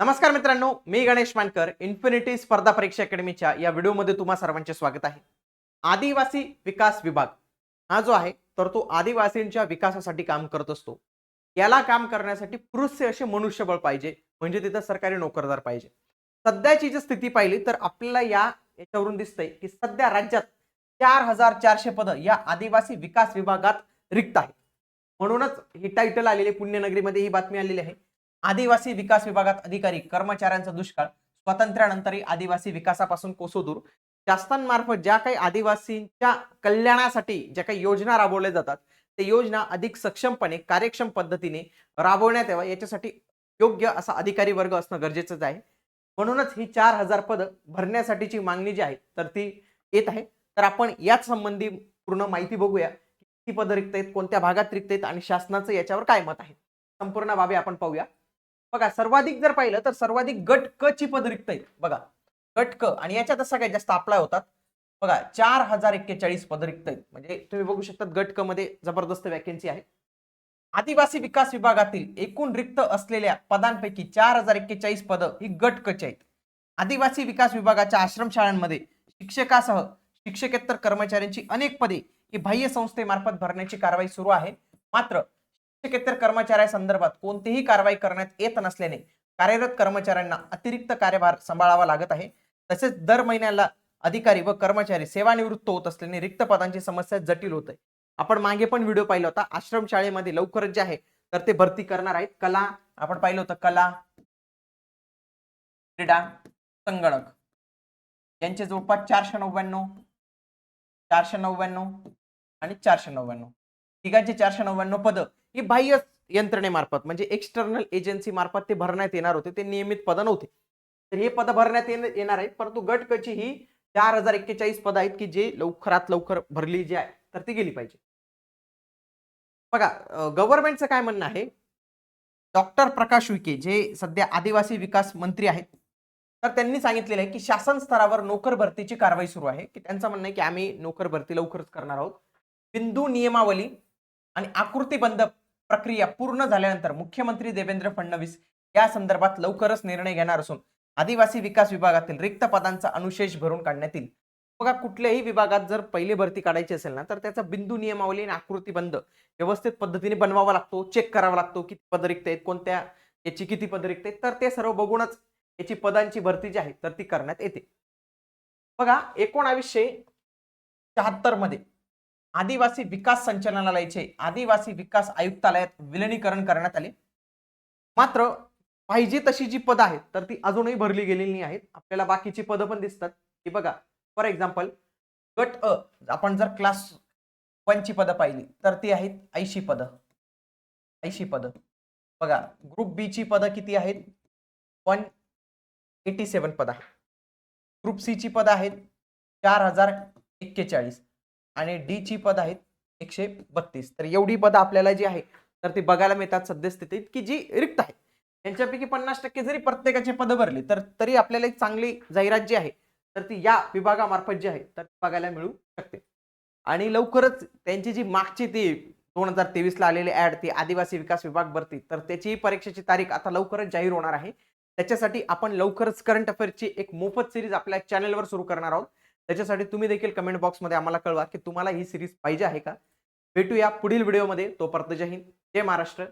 नमस्कार मित्रांनो मी गणेश मानकर इन्फिनिटी स्पर्धा परीक्षा अकॅडमीच्या या व्हिडिओमध्ये तुम्हा सर्वांचे स्वागत आहे. आदिवासी विकास विभाग हा जो आहे तर तो आदिवासींच्या विकासासाठी काम करत असतो. याला काम करण्यासाठी पुरुष असे मनुष्यबळ पाहिजे म्हणजे तिथं सरकारी नोकरदार पाहिजे. सध्याची जर स्थिती पाहिली तर आपल्याला या याच्यावरून दिसतंय की सध्या राज्यात चार हजार चारशे पदं या आदिवासी विकास विभागात रिक्त आहेत. म्हणूनच ही टायटल आलेली पुण्यनगरीमध्ये ही बातमी आलेली आहे. आदिवासी विकास विभागात अधिकारी कर्मचाऱ्यांचा दुष्काळ स्वातंत्र्यानंतरही आदिवासी विकासापासून कोसो दूर. शासनामार्फत ज्या काही आदिवासींच्या कल्याणासाठी ज्या काही योजना राबवल्या जातात ते योजना अधिक सक्षमपणे कार्यक्षम पद्धतीने राबवण्यात याव्या याच्यासाठी योग्य असा अधिकारी वर्ग असणं गरजेचंच आहे. म्हणूनच ही चार हजार पदं भरण्यासाठीची मागणी जी आहे तर ती येत आहे. तर आपण याच संबंधी पूर्ण माहिती बघूया किती पदं रिक्त आहेत कोणत्या भागात रिक्त आहेत आणि शासनाचं याच्यावर काय मत आहे. संपूर्ण बाबी आपण पाहूया. बघा सर्वाधिक जर पाहिलं तर सर्वाधिक गट क ची पद रिक्त आहेत. बघा गट क आणि याच्यात सगळ्यात जास्त अप्लाय होतात. बघा चार हजार एक्केचाळीस पद रिक्त आहेत. म्हणजे तुम्ही बघू शकता गट क मध्ये जबरदस्त वॅकेन्सी आहे. आदिवासी विकास विभागातील एकूण रिक्त असलेल्या पदांपैकी चार हजार एक्केचाळीस पदं ही गट कची आहेत. आदिवासी विकास विभागाच्या आश्रमशाळांमध्ये शिक्षकासह शिक्षकेतर कर्मचाऱ्यांची अनेक पदे ही बाह्य संस्थेमार्फत भरण्याची कारवाई सुरू आहे. मात्र शिक्षकेतर कर्मचाऱ्यांसंदर्भात कोणतीही कारवाई करण्यात येत नसल्याने कार्यरत कर्मचाऱ्यांना अतिरिक्त कार्यभार सांभाळावा लागत आहे. तसेच दर महिन्याला अधिकारी व कर्मचारी सेवानिवृत्त होत असल्याने रिक्त पदांची समस्या जटिल होत आहे. आपण मागे पण व्हिडिओ पाहिला होता. आश्रम शाळेमध्ये लवकरच जे आहे तर ते भरती करणार आहेत. कला आपण पाहिलं होतं कला क्रीडा संगणक. यांचे जवळपास चारशे नव्याण्णव चारशे नव्याण्णव आणि चारशे नव्याण्णव. तिघांचे चारशे नव्याण्णव पद की बाह्य यंत्रणेमार्फत म्हणजे एक्सटर्नल एजन्सी मार्फत ते भरण्यात येणार होते ते नियमित पद नव्हते. तर हे पद भरण्यात येणार आहेत परंतु गटकची ही चार हजार एक्केचाळीस पद आहेत की जे लवकरात लवकर भरली जी आहे तर ती गेली पाहिजे. बघा गव्हर्नमेंटचं काय म्हणणं आहे? डॉक्टर प्रकाश विखे जे सध्या आदिवासी विकास मंत्री आहेत तर त्यांनी सांगितलेलं आहे की शासन स्तरावर नोकर भरतीची कारवाई सुरू आहे की त्यांचं म्हणणं आहे की आम्ही नोकर भरती लवकरच करणार आहोत. बिंदू नियमावली आणि आकृतीबंध प्रक्रिया पूर्ण झाल्यानंतर मुख्यमंत्री देवेंद्र फडणवीस या संदर्भात लवकरच निर्णय घेणार असून आदिवासी विकास विभागातील रिक्त पदांचा अनुशेष भरून काढण्यात येईल. बघा कुठल्याही विभागात जर पहिली भरती काढायची असेल ना तर त्याचा बिंदू नियमावली आणि आकृतीबंध व्यवस्थित पद्धतीने बनवावा लागतो चेक करावा लागतो किती पद रिक्त आहेत कोणत्या याची किती पद रिक्त आहेत तर ते सर्व बघूनच याची पदांची भरती जी आहे तर ती करण्यात येते. बघा एकोणावीसशे शहात्तरमध्ये आदिवासी विकास संचालनालयाचे आदिवासी विकास आयुक्तालयात विलिनीकरण करण्यात आले. मात्र पाहिजे तशी जी पदं आहेत तर ती अजूनही भरली गेलेली नाही आहेत आपल्याला बाकीची पदं पण दिसतात. की बघा फॉर एक्झाम्पल गट अ आपण जर क्लास वनची पदं पाहिली तर ती आहेत ऐंशी पदं. ऐंशी पदं. बघा ग्रुप बी ची पदं किती आहेत? वन एटी सेवन पद आहेत. ग्रुप सी ची पदं आहेत चार हजार एक्केचाळीस. आणि डी ची पद आहेत एकशे बत्तीस. तर एवढी पद आपल्याला जी आहे तर ती बघायला मिळतात सद्यस्थितीत की जी रिक्त आहे. यांच्यापैकी पन्नास टक्के जरी प्रत्येकाची पदं भरली तर तरी आपल्याला एक चांगली जाहिरात जी आहे तर ती या विभागामार्फत जी आहे तर बघायला मिळू शकते. आणि लवकरच त्यांची जी मागची ती दोन हजार तेवीसला आलेली ऍड ती आदिवासी विकास विभाग भरती तर त्याची परीक्षेची तारीख आता लवकरच जाहीर होणार आहे. त्याच्यासाठी आपण लवकरच करंट अफेअरची एक मोफत सिरीज आपल्या चॅनलवर सुरू करणार आहोत. त्याच्यासाठी तुम्ही देखील कमेंट बॉक्समध्ये आम्हाला कळवा की तुम्हाला ही सिरीज पाहिजे आहे का? भेटूया पुढील व्हिडिओमध्ये तोपर्यंत जय हिंद जय महाराष्ट्र.